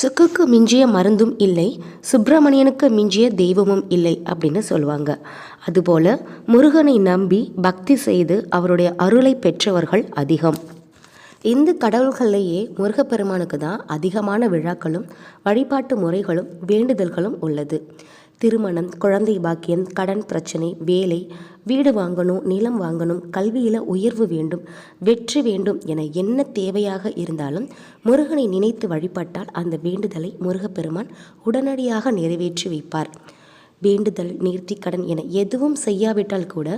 சுக்குக்கு மிஞ்சிய மருந்தும் இல்லை சுப்பிரமணியனுக்கு மிஞ்சிய தெய்வமும் இல்லை அப்படின்னு சொல்லுவாங்க. அதுபோல முருகனை நம்பி பக்தி செய்து அவருடைய அருளை பெற்றவர்கள் அதிகம். இந்து கடவுள்கள்லேயே முருகப்பெருமானுக்கு தான் அதிகமான விழாக்களும் வழிபாட்டு முறைகளும் வேண்டுதல்களும் உள்ளது. திருமணம் குழந்தை பாக்கியம் கடன் பிரச்சனை வேலை வீடு வாங்கணும் நிலம் வாங்கணும் கல்வியில் உயர்வு வேண்டும் வெற்றி வேண்டும் என என்ன தேவையாக இருந்தாலும் முருகனை நினைத்து வழிபட்டால் அந்த வேண்டுதலை முருகப்பெருமான் உடனடியாக நிறைவேற்றி வைப்பார். வேண்டுதல் நேர்த்திக்கடன் என எதுவும் செய்யாவிட்டால் கூட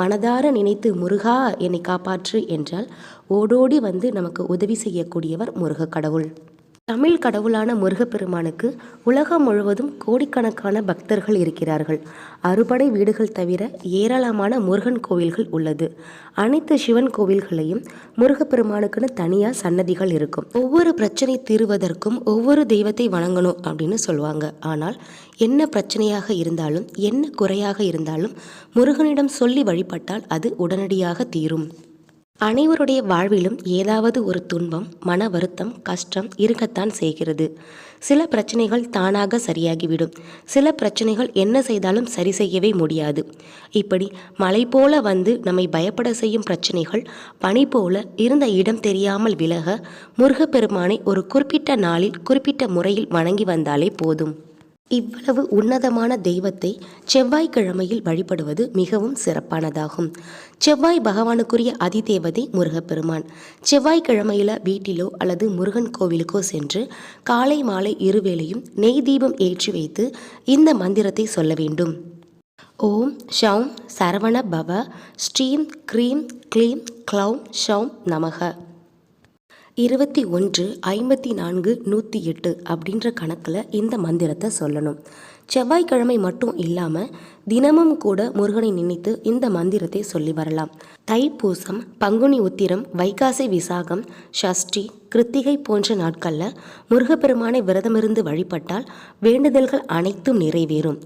மனதார நினைத்து முருகா என்னை காப்பாற்று என்றால் ஓடோடி வந்து நமக்கு உதவி செய்யக்கூடியவர் முருக கடவுள். தமிழ் கடவுளான முருகப்பெருமானுக்கு உலகம் முழுவதும் கோடிக்கணக்கான பக்தர்கள் இருக்கிறார்கள். அறுபடை வீடுகள் தவிர ஏராளமான முருகன் கோவில்கள் உள்ளது. அனைத்து சிவன் கோவில்களையும் முருகப்பெருமானுக்குன்னு தனியாக சன்னதிகள் இருக்கும். ஒவ்வொரு பிரச்சனை தீருவதற்கும் ஒவ்வொரு தெய்வத்தை வணங்கணும் அப்படின்னு சொல்லுவாங்க. ஆனால் என்ன பிரச்சனையாக இருந்தாலும் என்ன குறையாக இருந்தாலும் முருகனிடம் சொல்லி வழிபட்டால் அது உடனடியாக தீரும். அனைவருடைய வாழ்விலும் ஏதாவது ஒரு துன்பம் மன வருத்தம் கஷ்டம் இருக்கத்தான் செய்கிறது. சில பிரச்சனைகள் தானாக சரியாகிவிடும். சில பிரச்சனைகள் என்ன செய்தாலும் சரி செய்யவே முடியாது. இப்படி மலை போல வந்து நம்மை பயப்பட செய்யும் பிரச்சனைகள் பனி போல இருந்த இடம் தெரியாமல் விலக முருகப்பெருமானை ஒரு குறிப்பிட்ட நாளில் குறிப்பிட்ட முறையில் வணங்கி வந்தாலே போதும். இவ்வளவு உன்னதமான தெய்வத்தை செவ்வாய்க்கிழமையில் வழிபடுவது மிகவும் சிறப்பானதாகும். செவ்வாய் பகவானுக்குரிய அதிதேவதை முருகப்பெருமான். செவ்வாய்க்கிழமையில் வீட்டிலோ அல்லது முருகன் கோவிலுக்கோ சென்று காலை மாலை இருவேளையும் நெய் தீபம் ஏற்றி வைத்து இந்த மந்திரத்தை சொல்ல வேண்டும். ஓம் ஷௌம் சரவண பவ ஸ்ரீம் க்ரீம் க்ளீம் க்ளௌம் ஷௌம் நமக. இருபத்தி ஒன்று ஐம்பத்தி நான்கு நூற்றி எட்டு அப்படின்ற கணக்கில் இந்த மந்திரத்தை சொல்லணும். செவ்வாய்க்கிழமை மட்டும் இல்லாமல் தினமும் கூட முருகனை நினைத்து இந்த மந்திரத்தை சொல்லி வரலாம். தைப்பூசம் பங்குனி உத்திரம் வைகாசி விசாகம் ஷஷ்டி கிருத்திகை போன்ற நாட்களில் முருகப்பெருமானை விரதமிருந்து வழிபட்டால் வேண்டுதல்கள் அனைத்தும் நிறைவேறும்.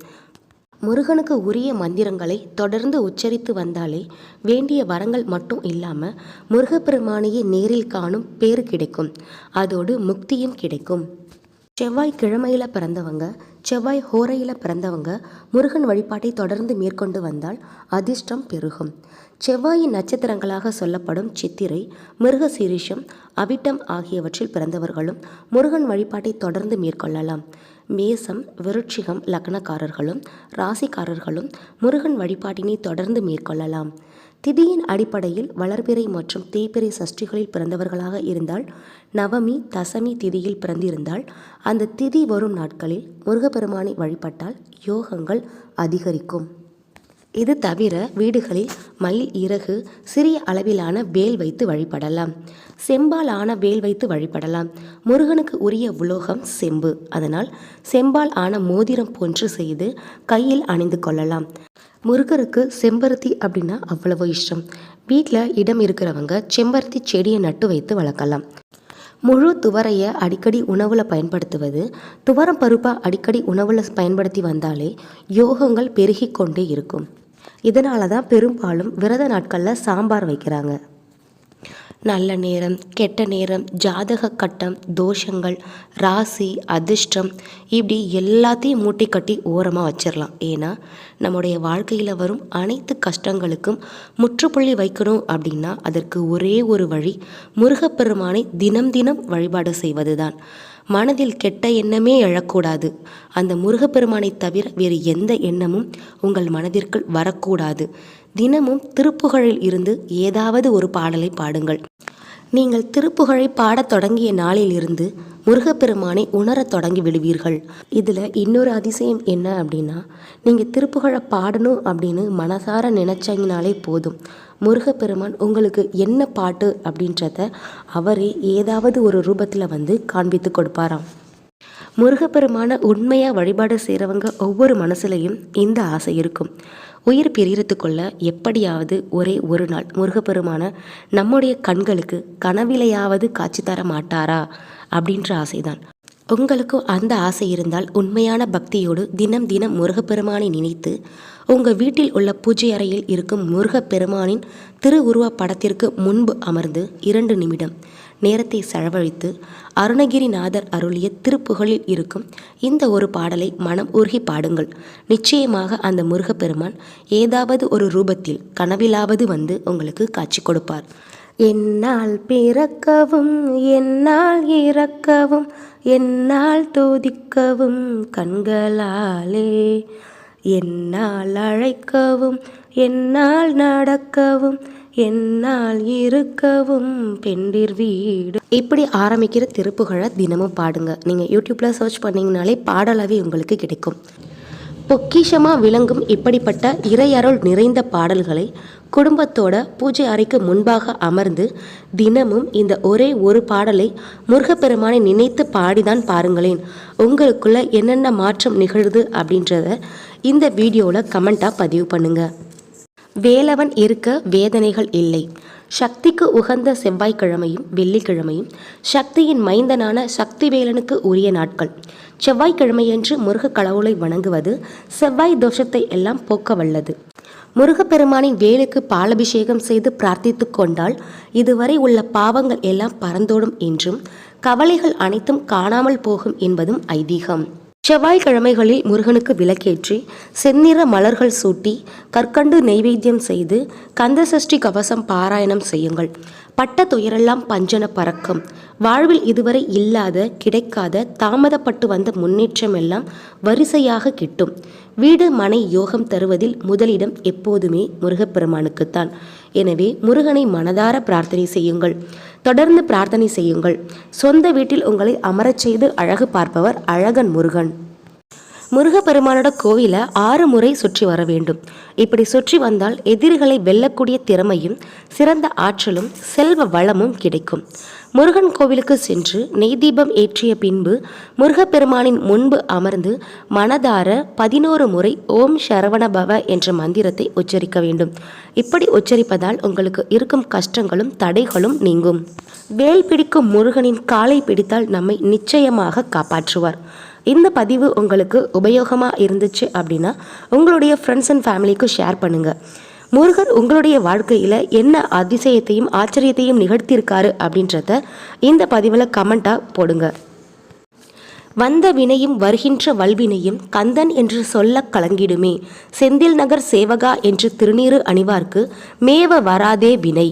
முருகனுக்கு உரிய மந்திரங்களை தொடர்ந்து உச்சரித்து வந்தாலே வேண்டிய வரங்கள் மட்டும் இல்லாமல் முருகப்பெருமானையே நேரில் காணும் பேறு கிடைக்கும். அதோடு முக்தியும் கிடைக்கும். செவ்வாய் கிழமையில் பிறந்தவங்க செவ்வாய் ஹோரையில் பிறந்தவங்க முருகன் வழிபாட்டை தொடர்ந்து மேற்கொண்டு வந்தால் அதிர்ஷ்டம் பெருகும். செவ்வாயின் நட்சத்திரங்களாக சொல்லப்படும் சித்திரை மிருகசீரிஷம் அவிட்டம் ஆகியவற்றில் பிறந்தவர்களும் முருகன் வழிபாட்டை தொடர்ந்து மேற்கொள்ளலாம். மேசம் விருட்சிகம் லக்னக்காரர்களும் ராசிக்காரர்களும் முருகன் வழிபாட்டினை தொடர்ந்து மேற்கொள்ளலாம். திதியின் அடிப்படையில் வளர்பிறை மற்றும் தேய்பிறை சஷ்டிகளில் பிறந்தவர்களாக இருந்தால் நவமி தசமி திதியில் பிறந்திருந்தால் அந்த திதி வரும் நாட்களில் முருகப்பெருமானை வழிபட்டால் யோகங்கள் அதிகரிக்கும். இது தவிர வீடுகளில் மயில் இறகு சிறிய அளவிலான வேல் வைத்து வழிபடலாம். செம்பால் ஆன வேல் வைத்து வழிபடலாம். முருகனுக்கு உரிய உலோகம் செம்பு. அதனால் செம்பால் ஆன மோதிரம் போன்று செய்து கையில் அணிந்து கொள்ளலாம். முருகருக்கு செம்பருத்தி அப்படின்னா அவ்வளவு இஷ்டம். வீட்டில் இடம் இருக்கிறவங்க செம்பருத்தி செடியை நட்டு வைத்து வளர்க்கலாம். முழு துவரையை அடிக்கடி உணவில் பயன்படுத்துவது துவரம் பருப்பை அடிக்கடி உணவில் பயன்படுத்தி வந்தாலே யோகங்கள் பெருகிக்கொண்டே இருக்கும். இதனால தான் பெரும்பாலும் விரத நாட்களில் சாம்பார் வைக்கிறாங்க. நல்ல நேரம் கெட்ட நேரம் ஜாதக கட்டம் தோஷங்கள் ராசி அதிர்ஷ்டம் இப்படி எல்லாத்தையும் மூட்டை கட்டி ஓரமாக வச்சிடலாம் ஏன்னா நம்முடைய வாழ்க்கையில் வரும் அனைத்து கஷ்டங்களுக்கும் முற்றுப்புள்ளி வைக்கணும் அப்படின்னா அதற்கு ஒரே ஒரு வழி முருகப்பெருமானை தினம் தினம் வழிபாடு செய்வது தான் மனதில் கெட்ட எண்ணமே எழக்கூடாது. அந்த முருகப்பெருமானை தவிர வேறு எந்த எண்ணமும் உங்கள் மனதிற்குள் வரக்கூடாது. தினமும் திருப்புகழில் இருந்து ஏதாவது ஒரு பாடலை பாடுங்கள். நீங்கள் திருப்புகழை பாடத் தொடங்கிய நாளிலிருந்து முருகப்பெருமானை உணரத் தொடங்கி விடுவீர்கள். இதில் இன்னொரு அதிசயம் என்ன அப்படின்னா நீங்கள் திருப்புகழை பாடணும் அப்படின்னு மனசார நினச்சிங்கனாலே போதும். முருகப்பெருமான் உங்களுக்கு என்ன பாட்டு அப்படின்றத அவரே ஏதாவது ஒரு ரூபத்தில் வந்து காண்பித்து கொடுப்பாராம். முருகப்பெருமான உண்மையாக வழிபாடு செய்கிறவங்க ஒவ்வொரு மனசுலையும் இந்த ஆசை இருக்கும். உயிர் பிரியறதுக்குள்ள எப்படியாவது ஒரே ஒரு நாள் முருகப்பெருமான நம்முடைய கண்களுக்கு கனவிலையாவது காட்சி தர மாட்டாரா அப்படின்ற ஆசைதான். உங்களுக்கும் அந்த ஆசை இருந்தால் உண்மையான பக்தியோடு தினம் தினம் முருகப்பெருமானை நினைத்து உங்கள் வீட்டில் உள்ள பூஜை அறையில் இருக்கும் முருகப்பெருமானின் திருவுருவ படத்திற்கு முன்பு அமர்ந்து இரண்டு நிமிடம் நேரத்தை செலவழித்து அருணகிரிநாதர் அருளிய திருப்புகழில் இருக்கும் இந்த ஒரு பாடலை மனம் உருகி பாடுங்கள். நிச்சயமாக அந்த முருகப்பெருமான் ஏதாவது ஒரு ரூபத்தில் கனவிலாவது வந்து உங்களுக்கு காட்சி கொடுப்பார். என்னால் பிறக்கவும் என்னால் இறக்கவும் என்னால் தோதிக்கவும் கண்களாலே என்னால் அழைக்கவும் என்னால் நடக்கவும் என்னால் இருக்கவும் பெண்டிர் வீடு. இப்படி ஆரம்பிக்கிற திருப்புகழை தினமும் பாடுங்க. நீங்கள் யூடியூப்பில் சர்ச் பண்ணிங்கனாலே பாடலாவே உங்களுக்கு கிடைக்கும். பொக்கிஷமாக விளங்கும் இப்படிப்பட்ட இறையருள் நிறைந்த பாடல்களை குடும்பத்தோட பூஜை அறைக்கு முன்பாக அமர்ந்து தினமும் இந்த ஒரே ஒரு பாடலை முருகப்பெருமானை நினைத்து பாடிதான் பாருங்களேன். உங்களுக்குள்ள என்னென்ன மாற்றம் நிகழுது அப்படின்றத இந்த வீடியோவில் கமெண்ட்டாக பதிவு பண்ணுங்கள் வேலவன் இருக்க வேதனைகள் இல்லை. சக்திக்கு உகந்த செவ்வாய்க்கிழமையும் வெள்ளிக்கிழமையும் சக்தியின் மைந்தனான சக்திவேலனுக்கு உரிய நாட்கள். செவ்வாய்க்கிழமையன்று முருக கடவுளை வணங்குவது செவ்வாய் தோஷத்தை எல்லாம் போக்க வல்லது. முருகப்பெருமானின் வேலுக்கு பாலபிஷேகம் செய்து பிரார்த்தித்து கொண்டால் இதுவரை உள்ள பாவங்கள் எல்லாம் பறந்தோடும் என்றும் கவலைகள் அனைத்தும் காணாமல் போகும் என்பதும் ஐதீகம். செவ்வாய்க்கிழமைகளில் முருகனுக்கு விளக்கேற்றி செந்நிற மலர்கள் சூட்டி கற்கண்டு நெய்வேத்தியம் செய்து கந்தசஷ்டி கவசம் பாராயணம் செய்யுங்கள். பட்ட துயரெல்லாம் பஞ்சன பறக்கும். வாழ்வில் இதுவரை இல்லாத கிடைக்காத தாமதப்பட்டு வந்த முன்னேற்றம் எல்லாம் வரிசையாக கிட்டும். வீடு மனை யோகம் தருவதில் முதலிடம் எப்போதுமே முருகப்பெருமானுக்குத்தான். எனவே முருகனை மனதார பிரார்த்தனை செய்யுங்கள். தொடர்ந்து பிரார்த்தனை செய்யுங்கள். சொந்த வீட்டில் உங்களை அமரச் செய்து அழகு பார்ப்பவர் அழகன் முருகன். முருகப்பெருமானோட கோவிலை ஆறு முறை சுற்றி வர வேண்டும். இப்படி சுற்றி வந்தால் எதிரிகளை வெல்லக்கூடிய திறமையும் சிறந்த ஆற்றலும் செல்வ வளமும் கிடைக்கும். முருகன் கோவிலுக்கு சென்று நெய் தீபம் ஏற்றிய பின்பு முருகப்பெருமானின் முன்பு அமர்ந்து மனதார பதினோரு முறை ஓம் சரவணபவ என்ற மந்திரத்தை உச்சரிக்க வேண்டும். இப்படி உச்சரிப்பதால் உங்களுக்கு இருக்கும் கஷ்டங்களும் தடைகளும் நீங்கும். வேல் பிடிக்கும் முருகனின் காலை பிடித்தால் நம்மை நிச்சயமாக காப்பாற்றுவார். இந்த பதிவு உங்களுக்கு உபயோகமாக இருந்துச்சு அப்படின்னா உங்களுடைய ஃப்ரெண்ட்ஸ் அண்ட் ஃபேமிலிக்கு ஷேர் பண்ணுங்கள் முருகர் உங்களுடைய வாழ்க்கையில் என்ன அதிசயத்தையும் ஆச்சரியத்தையும் நிகழ்த்தியிருக்காரு அப்படின்றத இந்த பதிவில் கமெண்ட்டாக போடுங்க. வந்த வினையும் வருகின்ற வல்வினையும் கந்தன் என்று சொல்ல கலங்கிடுமே. செந்தில் நகர் சேவகா என்று திருநீறு அணிவார்க்கு மேவ வராதே வினை.